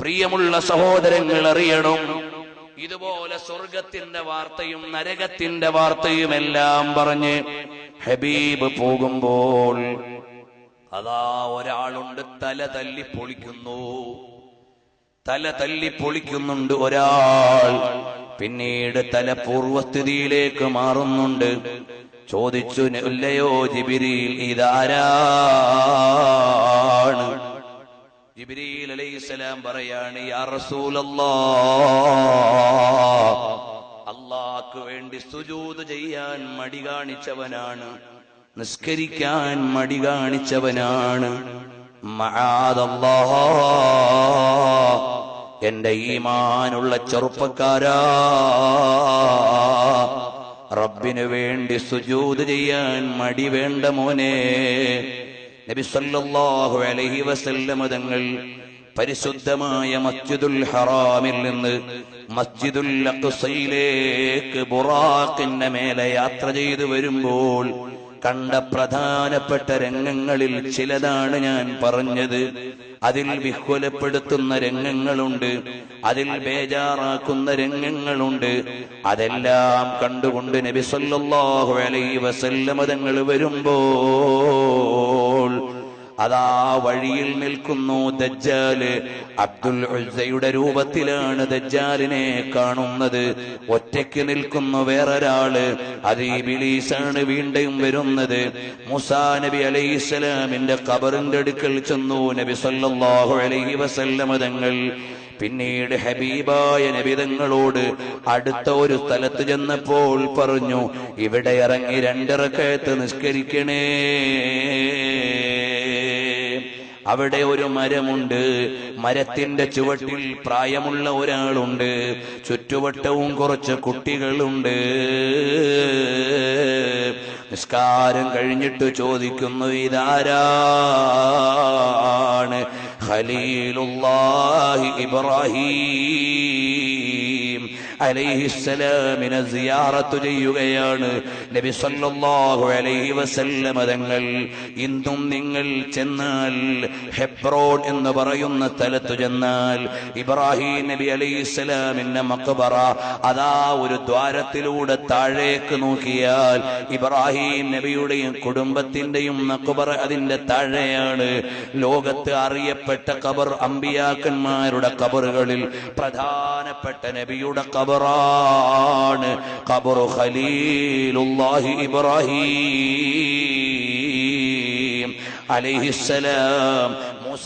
പ്രിയമുള്ള സഹോദരങ്ങൾ അറിയണം ഇതുപോലെ സ്വർഗത്തിന്റെ വാർത്തയും നരകത്തിന്റെ വാർത്തയും എല്ലാം പറഞ്ഞ് ഹബീബ് പോകുമ്പോൾ അതാ ഒരാളുണ്ട് തല തല്ലി പൊളിക്കുന്നു. തല തല്ലി പൊളിക്കുന്നുണ്ട് ഒരാൾ. പിന്നീട് തല പൂർവസ്ഥിതിയിലേക്ക് മാറുന്നുണ്ട്. ചോദിച്ചു ഇല്ലയോ ജിബിരിയിൽ ഇതാരാണ്? ജിബ്രീൽ അലൈഹിസ്സലാം പറയാണ് യാ വേണ്ടി സുജൂത് ചെയ്യാൻ മടി കാണിച്ചവനാണ് നിസ്കരിക്കാൻ മടി കാണിച്ചവനാണ്. എന്റെ ഈമാനുള്ള ചെറുപ്പക്കാരാ. റബ്ബിന് വേണ്ടി സുജൂത് ചെയ്യാൻ മടി വേണ്ട മോനെ നബി സല്ലല്ലാഹു അലൈഹി വസല്ലമ തങ്ങൾ പരിശുദ്ധമായ മസ്ജിദുൽ ഹറാമിൽ നിന്ന് മസ്ജിദുൽ അഖ്സയിലേക്ക് ബുറാഖിന്റെ മേലെ യാത്ര ചെയ്തു വരുമ്പോൾ കണ്ട പ്രധാനപ്പെട്ട രംഗങ്ങളിൽ ചിലതാണ് ഞാൻ പറഞ്ഞത്. അതിൽ വിഹ്വലപ്പെടുത്തുന്ന രംഗങ്ങളുണ്ട്. അതിൽ ബേജാറാക്കുന്ന രംഗങ്ങളുണ്ട്. അതെല്ലാം കണ്ടുകൊണ്ട് നബി സല്ലല്ലാഹു അലൈഹി വസല്ലമ തങ്ങൾ വരുമ്പോൾ അതാ വഴിയിൽ നിൽക്കുന്നു ദജ്ജാൽ. അബ്ദുൽ ഉസ്സയുടെ രൂപത്തിലാണ് ദജ്ജാലിനെ കാണുന്നത്. ഒറ്റയ്ക്ക് നിൽക്കുന്നു വേറൊരാൾ. അത് ഇബിലീസാണ് വീണ്ടും വരുന്നത്. മുസാ നബി അലൈഹി സ്വലാമിന്റെ കബറിന്റെ അടുക്കൽ ചെന്നു. നബി സല്ലാഹു അലൈഹി വസല്ലമ തങ്ങൾ പിന്നീട് ഹബീബായ നബിതങ്ങളോട് അടുത്ത ഒരു സ്ഥലത്ത് ചെന്നപ്പോൾ പറഞ്ഞു ഇവിടെ ഇറങ്ങി രണ്ടിറക്കയത്ത് നിസ്കരിക്കണേ. അവിടെ ഒരു മരമുണ്ട്. മരത്തിന്റെ ചുവട്ടിൽ പ്രായമുള്ള ഒരാളുണ്ട്. ചുറ്റുവട്ടവും കുറച്ച് കുട്ടികളുണ്ട്. നിസ്കാരം കഴിഞ്ഞിട്ട് ചോദിക്കുന്നു ഇതാരാണ്? ഖലീലുല്ലാഹി ഇബ്രാഹിം. അലൈഹിസ്സലാമിനെ സിയാറത്ത് ചെയ്യുകയാണ്. നബി സല്ലല്ലാഹു അലൈഹി വസല്ലം തങ്ങൾ ഇന്നും നിങ്ങൾ ചെന്നാൽ ഹെബ്രോൺ എന്ന് പറയുന്ന സ്ഥലത്ത് ചെന്നാൽ ഇബ്രാഹിം നബി അലൈഹിസ്സലാമിന്റെ മക്ബറ അതാ ഒരു ദ്വാരത്തിലൂടെ താഴേക്ക് നോക്കിയാൽ ഇബ്രാഹിം നബിയുടെയും കുടുംബത്തിന്റെയും മക്ബറ അതിന്റെ താഴെയാണ്. ലോകത്ത് അറിയപ്പെട്ട ഖബർ അമ്പിയാക്കന്മാരുടെ ഖബറുകളിൽ പ്രധാനപ്പെട്ട നബിയുടെ ഖബറാണ് ഖബറു ഖലീലുല്ലാഹി ഇബ്രാഹിം അലൈഹിസ്സലാം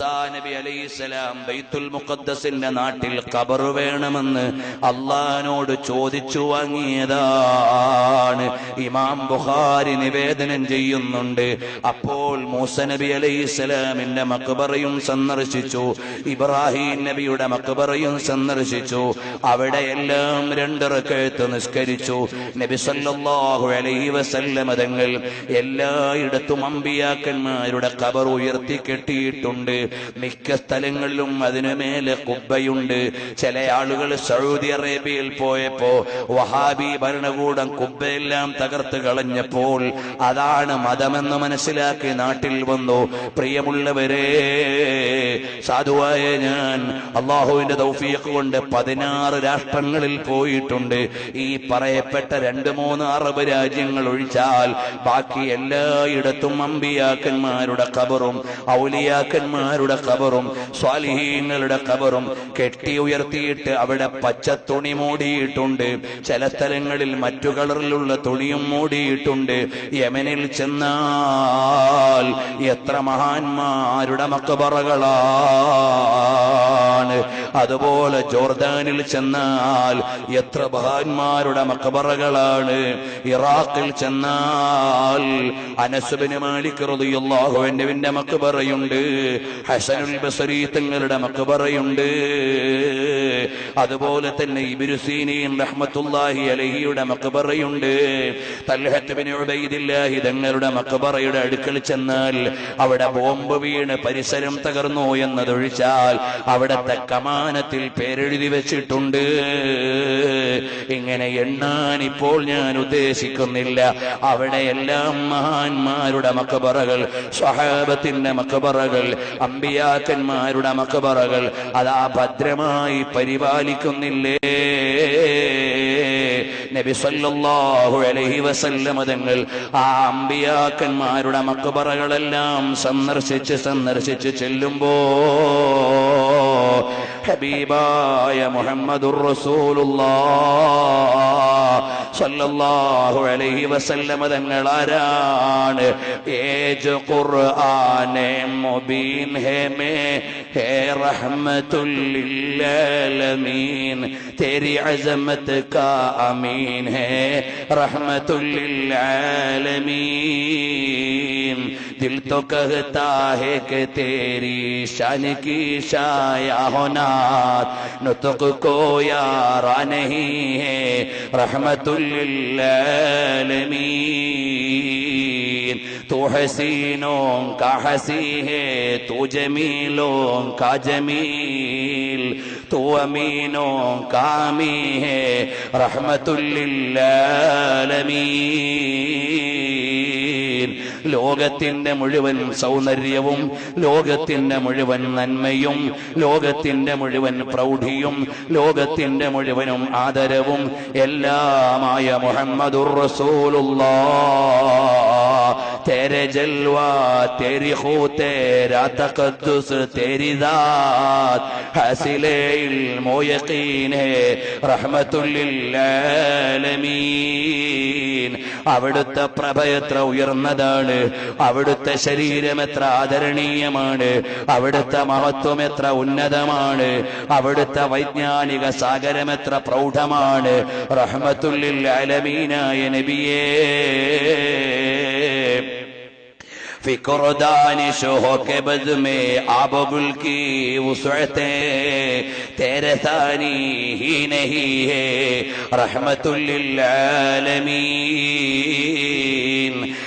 നബി അലൈഹിസ്സലാം ബൈത്തുൽ മുഖദ്ദസിന്റെ നാട്ടിൽ ഖബർ വേണമെന്ന് അള്ളഹാനോട് ചോദിച്ചു വാങ്ങിയതാണ്. ഇമാം ബുഖാരി നിവേദനം ചെയ്യുന്നുണ്ട്. അപ്പോൾ മൂസ നബി അലൈഹിസ്സലാമിന്റെ മക്ബറയും സന്ദർശിച്ചു. ഇബ്രാഹിം നബിയുടെ മക്ബറയും സന്ദർശിച്ചു. അവിടെയെല്ലാം രണ്ടിറക്കെഴുത്ത് നിസ്കരിച്ചു. നബി സല്ലല്ലാഹു അലൈഹി വസല്ലമ തങ്ങൾ എല്ലായിടത്തും അമ്പിയാക്കന്മാരുടെ ഖബർ ഉയർത്തി കെട്ടിയിട്ടുണ്ട്. മിക്ക സ്ഥലങ്ങളിലും അതിനു മേലെ കുബ്ബയുണ്ട്. ചില ആളുകൾ സൗദി അറേബ്യയിൽ പോയപ്പോ വഹാബി ഭരണകൂടം കുബ്ബയെല്ലാം തകർത്ത് കളഞ്ഞപ്പോൾ അതാണ് മതമെന്ന് മനസ്സിലാക്കി നാട്ടിൽ വന്നു. പ്രിയമുള്ളവരെ സാധുവായ ഞാൻ അള്ളാഹുവിന്റെ ദൗഫിയൊക്കെ കൊണ്ട് പതിനാറ് രാഷ്ട്രങ്ങളിൽ പോയിട്ടുണ്ട്. ഈ പറയപ്പെട്ട രണ്ട് മൂന്ന് അറബ് രാജ്യങ്ങൾ ഒഴിച്ചാൽ ബാക്കി എല്ലായിടത്തും അമ്പിയാക്കന്മാരുടെ ഖബറും ഔലിയാക്കന്മാരുടെ ഖബറും സ്വാലിഹീങ്ങളുടെ ഖബറും കെട്ടി ഉയർത്തിയിട്ട് അവിടെ പച്ച തുണി മൂടിയിട്ടുണ്ട്. ചില സ്ഥലങ്ങളിൽ മറ്റു കളറിലുള്ള തുണിയും മൂടിയിട്ടുണ്ട്. യമനിൽ ചെന്നാൽ എത്ര മഹാന്മാരുടെ മക്കബറകളാണ് അതുപോലെ ജോർദാനിൽ ചെന്നാൽ എത്ര മഹാന്മാരുടെ മക്കബറകളാണ് ഇറാഖിൽ ചെന്നാൽ അനസുബിന് മാലിക് റളിയല്ലാഹുവിന്റെ മക്കബറയുണ്ട് ഹസനുൽ ബസരി തങ്ങളുടെ മക്ബറയുണ്ട്. അതുപോലെ തന്നെ ഇബിരുസീനിയും റഹ്മത്തുല്ലാഹി അലഹിയുടെ മക്ബറയുണ്ട്. തൽഹത്തുബിനുബൈദില്ലാഹി തങ്ങളുടെ മക്കബറയുടെ അടുക്കൽ ചെന്നാൽ അവിടെ ബോംബ് വീണ് പരിസരം തകർന്നു എന്നതൊഴിച്ചാൽ അവിടത്തെ കമാനത്തിൽ പേരെഴുതി വെച്ചിട്ടുണ്ട്. ഇങ്ങനെ എണ്ണാൻ ഇപ്പോൾ ഞാൻ ഉദ്ദേശിക്കുന്നില്ല. അവിടെ എല്ലാം മഹാന്മാരുടെ മക്കബറകൾ സ്വഹാബത്തിന്റെ മക്കബറകൾ അമ്പിയാക്കന്മാരുടെ മക്കബറകൾ അതാ ഭദ്രമായി പരിപാലിക്കുന്നില്ലേ? നബി സല്ലല്ലാഹു അലൈഹി വസല്ലമ തങ്ങൾ ആ അമ്പിയാക്കന്മാരുടെ മക്കബറകളെല്ലാം സന്ദർശിച്ച് സന്ദർശിച്ച് ചെല്ലുമ്പോ ഹബീബായ മുഹമ്മദുർ റസൂലുള്ളാഹ് സല്ലല്ലാഹു അലൈഹി വസല്ലമ തങ്ങൾ ആരാണ്? ഏജ് ഖുർആനെ മുബീൻ ഹേ മേ ഹേ റഹ്മത്തുൽ للعالمین تیری عظمت کا امین ہے رحمت للعالمین दिल तो कहता है कि तेरी शान की शाया होना नुतक को यारा नहीं है रहमतुल्लमी तू हसीनों का हसी है तू जमीलों का जमील तू अमीनों का अमी है रहमतुल्लमी ലോകത്തിന്റെ മുഴുവൻ സൗന്ദര്യവും ലോകത്തിന്റെ മുഴുവൻ നന്മയും ലോകത്തിന്റെ മുഴുവൻ പ്രൗഢിയും ലോകത്തിന്റെ മുഴുവനും ആദരവും എല്ലാമായ മുഹമ്മദുർ റസൂലുള്ളാഹ് तेरे जलवा तेरी खू तेरा तकद्दुस तेरी दात हसिले इल्मो यकीन है റഹ്മത്തുല്ലില്ലാലമീൻ അവിടുത്തെ പ്രഭ എത്ര ഉയർന്നതാണ് അവിടുത്തെ ശരീരം എത്ര ആദരണീയമാണ് അവിടുത്തെ മഹത്വം എത്ര ഉന്നതമാണ് അവിടുത്തെ വൈജ്ഞാനിക സാഗരം എത്ര പ്രൗഢമാണ് റഹ്മത്തുല്ലിൽ അലമീനായ നബിയേ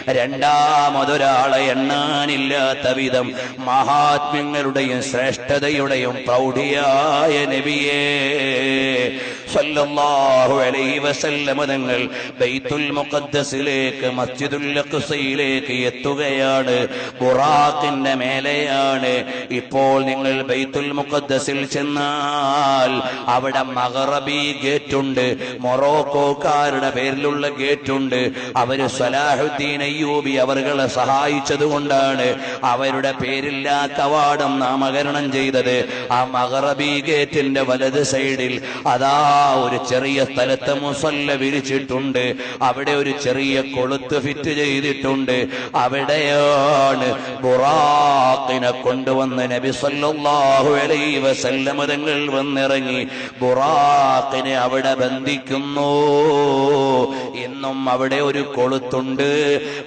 രണ്ടാമതൊരാളെ എണ്ണാനില്ലാത്ത വിധം മഹാത്മ്യങ്ങളുടെയും ശ്രേഷ്ഠതയുടെയും പ്രൗഢിയായ നബിയേ. സല്ലല്ലാഹു അലൈഹി വസല്ലമ തങ്ങൾ ബൈത്തുൽ മസ്ജിദുൽ അഖ്സയിലേക്ക് എത്തുകയാണ്. ബുറാഖിന്റെ മേലെയാണ്. ഇപ്പോൾ നിങ്ങൾ ബൈത്തുൽ മുഖദ്ദസിൽ ചെന്നാൽ അവിടെ മഹറബി ഗേറ്റ് ഉണ്ട് മൊറോക്കോക്കാരുടെ പേരിലുള്ള ഗേറ്റ് ഉണ്ട് അവർ സലാഹുദ്ദീൻ അയ്യൂബി അവർകളെ സഹായിച്ചത് കൊണ്ടാണ് അവരുടെ പേരില്ലാ കവാടം നാമകരണം ചെയ്തത്. ആ മഹറബി ഗേറ്റിന്റെ വലത് സൈഡിൽ അതാ ഒരു ചെറിയ സ്ഥലത്ത് മുസല്ല വിരിച്ചിട്ടുണ്ട്. അവിടെ ഒരു ചെറിയ കൊളുത്ത് ഫിറ്റ് ചെയ്തിട്ടുണ്ട്. അവിടെയാണ് ബുറാഖിനെ കൊണ്ടുവന്ന് നബി സല്ലല്ലാഹു അലൈഹി വസല്ലമ തങ്ങൾ വന്നിറങ്ങി. ബുറാഖിനെ അവിടെ ബന്ധിക്കുന്നു. ഇന്നും അവിടെ ഒരു കൊളുത്തുണ്ട്.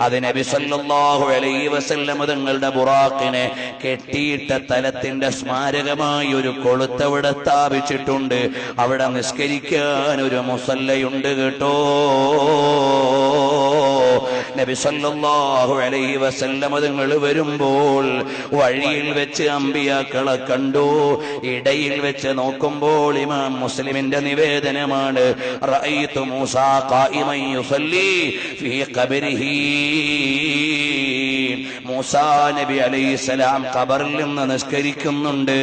അത് നബി സല്ലല്ലാഹു അലൈഹി വസല്ലമ തങ്ങളുടെ ബുറാഖിനെ കെട്ടിയിട്ട തലത്തിന്റെ സ്മാരകമായി ഒരു കൊളുത്ത് അവിടെ സ്ഥാപിച്ചിട്ടുണ്ട്. അവിടെ നിസ്കരിക്കാൻ ഒരു മുസല്ലയുണ്ട് കേട്ടോ. നബി സല്ലല്ലാഹു അലൈഹി വസല്ലമ തങ്ങൾ വരുമ്പോൾ വഴിയിൽ വെച്ച് അമ്പിയാക്കളെ കണ്ടു. ഇടയിൽ വെച്ച് നോക്കുമ്പോൾ ഇമാം മുസ്ലിമിന്റെ നിവേദനമാണ് റഅയ്തു മൂസ ഖായിമൻ യുസല്ലി ഫീ ഖബരിഹി. മൂസാ നബി അലൈഹി സ്വലാം ഖബറിൽ നിന്ന് നിസ്കരിക്കുന്നുണ്ട്.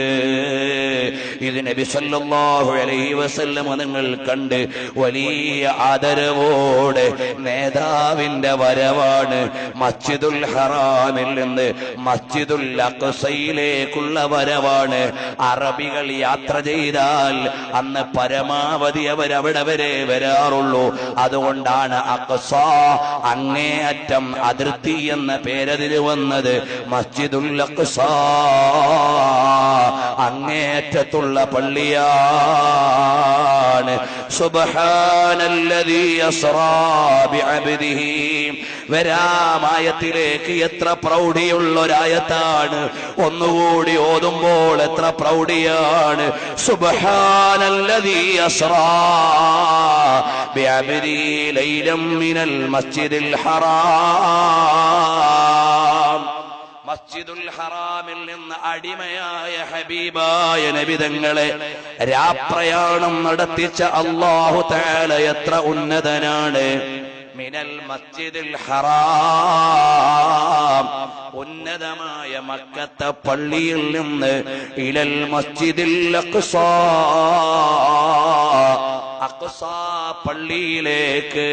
ഇത് നബി സല്ലല്ലാഹു അലൈഹി വസല്ലം നിങ്ങൾ കണ്ട് വലിയ ആദരവോടെ നേതാവിന്റെ വരവാണ് മസ്ജിദുൽ ഹറാമിൽ നിന്ന് മസ്ജിദുൽ അഖ്സയിലേക്കുള്ള വരവാണ്. അറബികൾ യാത്ര ചെയ്താൽ അന്ന് പരമാവധി അവരവിടെ വരെ വരാറുള്ളൂ. അതുകൊണ്ടാണ് അക്സ അങ്ങേയറ്റം അതിർത്തി എന്ന വന്നത് മസ്ജിദുൽ അഖ്സ അങ്ങേയറ്റത്തുള്ള പള്ളിയാണ്. സുബ്ഹാനല്ലദീ ബിഅബ്ദിഹി. വരാമായത്തിലേക്ക് എത്ര പ്രൗഢിയുള്ള ഒരായത്താണ് ഒന്നുകൂടി ഓതുമ്പോൾ എത്ര പ്രൗഢിയാണ്. സുബഹാനല്ലതീ അസ്റാ മിനൽ മസ്ജിദിൽ ഹറാം. മസ്ജിദുൽ ഹറാമിൽ നിന്ന് അടിമയായ ഹബീബായ നബിതങ്ങളെ രാപ്രയാണം നടത്തിച്ച അള്ളാഹു താല എത്ര ഉന്നതനാണ്. മിനൽ മസ്ജിദുൽ ഹറാം. ഉന്നതമായ മക്കത്തെ പള്ളിയിൽ നിന്ന് ഇലൽ മസ്ജിദിൽ പള്ളിയിലേക്ക്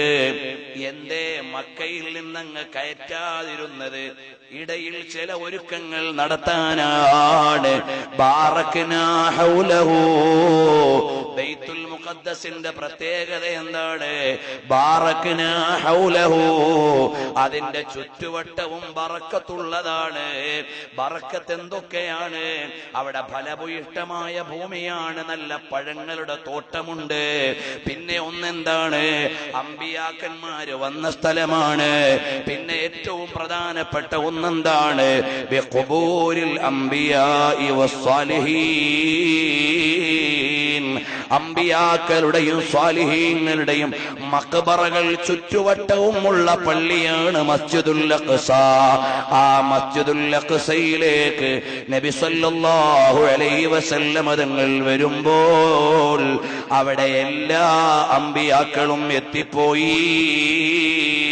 എന്തേ മക്കയിൽ നിന്നങ്ങ് കയറ്റാതിരുന്നത്? ഇടയിൽ ചില ഒരുക്കങ്ങൾ നടത്താനാണ്. ബൈത്തുൽ മുഖദ്ദസിന്റെ പ്രത്യേകത എന്താണ്? അതിന്റെ ചുറ്റുവട്ടവും ബറക്കത്തുള്ളതാണ്. ബറക്കത്ത് എന്തൊക്കെയാണ് അവിടെ ഫലഭൂയിഷ്ടമായ ഭൂമിയാണ്. നല്ല പഴങ്ങളുടെ തോട്ടമുണ്ട്. പിന്നെ ഒന്നെന്താണ്? അമ്പിയാക്കന്മാര് വന്ന സ്ഥലമാണ്. പിന്നെ ഏറ്റവും പ്രധാനപ്പെട്ട ഒന്നെന്താണ് വസ്സാലിഹീൻ. അമ്പിയാക്കളുടെയും സ്വാലിഹീങ്ങളുടെയും മക്ബറകൾ ചുറ്റുവട്ടവും ഉള്ള പള്ളിയാണ് മസ്ജിദുൽ ആ മസ്ജിദുൽ അഖ്സയിലേക്ക് നബി സല്ലല്ലാഹു അലൈഹി വസല്ലം തങ്ങൾ വരുമ്പോൾ അവിടെ എല്ലാ അമ്പിയാക്കളും എത്തിപ്പോയി.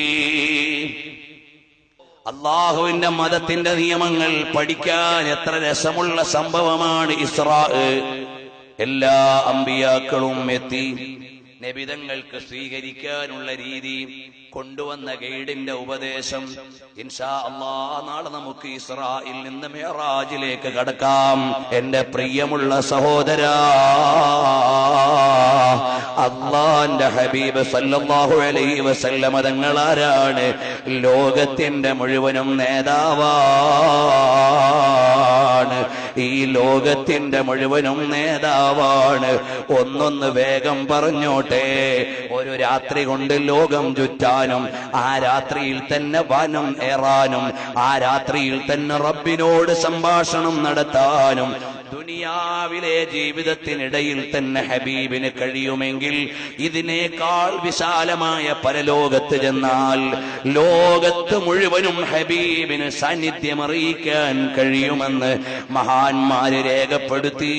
അള്ളാഹുവിന്റെ മതത്തിന്റെ നിയമങ്ങൾ പഠിക്കാൻ എത്ര രസമുള്ള സംഭവമാണ് ഇസ്രാ. എല്ലാ അമ്പിയാക്കളും എത്തി. നബിതങ്ങൾക്ക് സ്വീകരിക്കാനുള്ള രീതി കൊണ്ടുവന്ന ഗൈഡിന്റെ ഉപദേശം ഇൻഷാ അള്ളാ നാളെ നമുക്ക് ഇസ്രായിൽ നിന്ന് മേറാജിലേക്ക് കടക്കാം. എന്റെ പ്രിയമുള്ള സഹോദര അള്ളാന്റെ ഹബീബ് സല്ലാഹു അലൈ വസല്ലമ തങ്ങൾ ആരാണ്? ലോകത്തിന്റെ മുഴുവനും നേതാവാണ്. ഈ ലോകത്തിന്റെ മുഴുവനും നേതാവാണ്. ഒന്നൊന്ന് വേഗം പറഞ്ഞോട്ടെ. ഒരു രാത്രി കൊണ്ട് ലോകം ചുറ്റാനും ആ രാത്രിയിൽ തന്നെ വനം ഏറാനും ആ രാത്രിയിൽ തന്നെ റബ്ബിനോട് സംഭാഷണം നടത്താനും ദുനിയാവിലെ ജീവിതത്തിനിടയിൽ തന്നെ ഹബീബിന് കഴിയുമെങ്കിൽ ഇതിനേക്കാൾ വിശാലമായ പരലോകത്ത് ചെന്നാൽ ലോകത്ത് മുഴുവനും ഹബീബിന് സാന്നിധ്യം അറിയിക്കാൻ കഴിയുമെന്ന് മഹാന്മാര് രേഖപ്പെടുത്തി.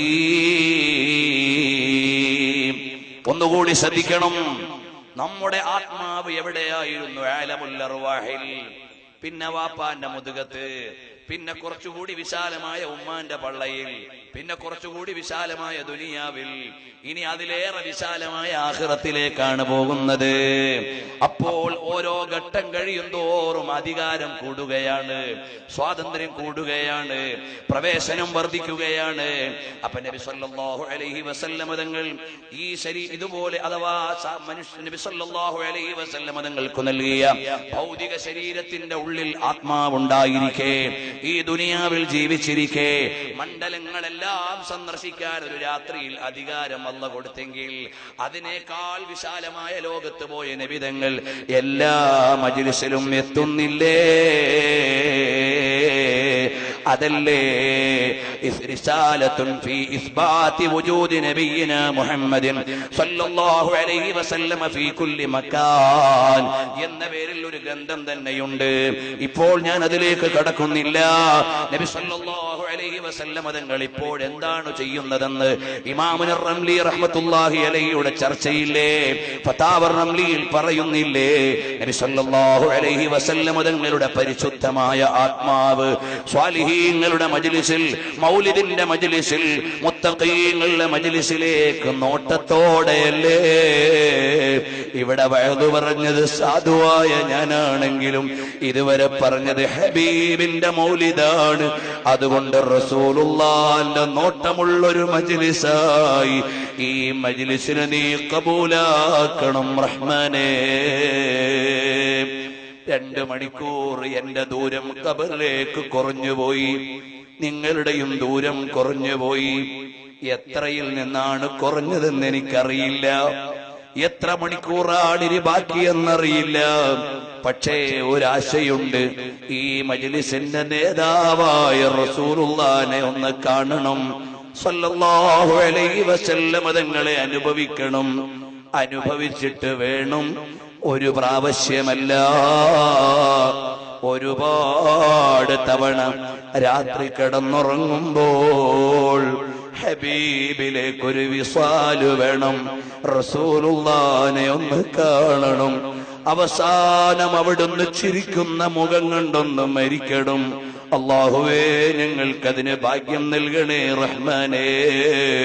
ഒന്നുകൂടി ശ്രദ്ധിക്കണം. നമ്മുടെ ആത്മാവ് എവിടെയായിരുന്നു? ആലമുല്ലർവാഹിൽ പിന്നെ വാപ്പാന്റെ മുതുകത്ത്. പിന്നെ കുറച്ചുകൂടി വിശാലമായ ഉമ്മാന്റെ പള്ളയിൽ പിന്നെ കുറച്ചുകൂടി വിശാലമായ ദുനിയാവിൽ ഇനി അതിലേറെ വിശാലമായ ആഹ്റത്തിലേക്കാണ് പോകുന്നത്. അപ്പോൾ ഓരോ ഘട്ടം കഴിയും തോറും അധികാരം കൂടുകയാണ് സ്വാതന്ത്ര്യം കൂടുകയാണ് പ്രവേശനം വർദ്ധിക്കുകയാണ്. അപ്പൊ നബി സല്ലല്ലാഹു അലൈഹി വസല്ലമ തങ്ങൾ ഈ ശരി ഇതുപോലെ അഥവാ മനുഷ്യ നബി സല്ലല്ലാഹു അലൈഹി വസല്ലമ തങ്ങൾക്ക് നൽകിയ ഭൗതിക ശരീരത്തിന്റെ ഉള്ളിൽ ആത്മാവുണ്ടായിരിക്കെ. ഈ ദുനിയാവിൽ ജീവിച്ചിരിക്കെ. മണ്ഡലങ്ങളെല്ലാം സന്ദർശിക്കാൻ ഒരു രാത്രിയിൽ അധികാരം അല്ല കൊടുത്തെങ്കിൽ അതിനേക്കാൾ വിശാലമായ ലോകത്ത് പോയ നബിതങ്ങൾ എല്ലാ മജിലിസിലും എത്തുന്നില്ലേ? അതല്ലേ? റിസാലത്തുൻ ഇസ്ബാതി മുഹമ്മദിൻ ഫീ കുല്ലി എന്ന പേരിൽ ഒരു ഗ്രന്ഥം തന്നെയുണ്ട്. ഇപ്പോൾ ഞാൻ അതിലേക്ക് കടക്കുന്നില്ല. നബി ഇപ്പോൾ എന്താണ് ചെയ്യുന്നതെന്ന് ഇമാമുന റംലി റഹ്മത്തുള്ളാഹി അലൈഹിയുടെ ചർച്ചയില്ലേ? ഫതാവർ റംലിയിൽ പറയുന്നില്ലേ? നബി സല്ലല്ലാഹു അലൈഹി വസല്ലമ തങ്ങളുടെ പരിശുദ്ധമായ ആത്മാവ് സ്വാലിഹീങ്ങളുടെ മജ്ലിസിൽ മൗലിദിന്റെ മജ്ലിസിൽ മുത്തഖീങ്ങളുടെ മജ്ലിസിലേക്ക് നോട്ടത്തോടെയല്ലേ? ഇവിടെ വഴുതു പറഞ്ഞത് സാധുവായ ഞാനാണെങ്കിലും ഇതുവരെ പറഞ്ഞത് ഹബീബിന്റെ മൗലിദാണ്. അതുകൊണ്ട് റസൂലുള്ളാന്റെ നോട്ടമുള്ളൊരു മജ്ലിസായി. ഈ മജ്ലിസിനെ നീ കബൂലാക്കണം റഹ്മാനേ. രണ്ട് മണിക്കൂർ എന്റെ ദൂരം കബറിലേക്ക് കുറഞ്ഞുപോയി നിങ്ങളുടെയും ദൂരം കുറഞ്ഞുപോയി എത്രയിൽ നിന്നാണ് കുറഞ്ഞതെന്ന് എനിക്കറിയില്ല. എത്ര മണിക്കൂറാണ് ഇനി ബാക്കിയെന്നറിയില്ല. പക്ഷേ ഒരാശയുണ്ട്. ഈ മജ്ലിസിന്റെ നേതാവായ റസൂലുള്ളാനെ ഒന്ന് കാണണം. സല്ലല്ലാഹു അലൈഹി തങ്ങളെ അനുഭവിക്കണം. അനുഭവിച്ചിട്ട് വേണം. ഒരു പ്രാവശ്യമല്ല. ഒരുപാട് തവണ രാത്രി കിടന്നുറങ്ങുമ്പോൾ ഹബീബിലേക്കൊരു വിസാൽ വേണം. റസൂലുള്ളാനെ ഒന്ന് കാണണം. അവസാനം അവിടുന്ന് ചിരിക്കുന്ന മുഖം കണ്ടൊന്ന് മരിക്കണം. അള്ളാഹുവേ ഞങ്ങൾക്കതിന് ഭാഗ്യം നൽകണേ റഹ്മാനേ.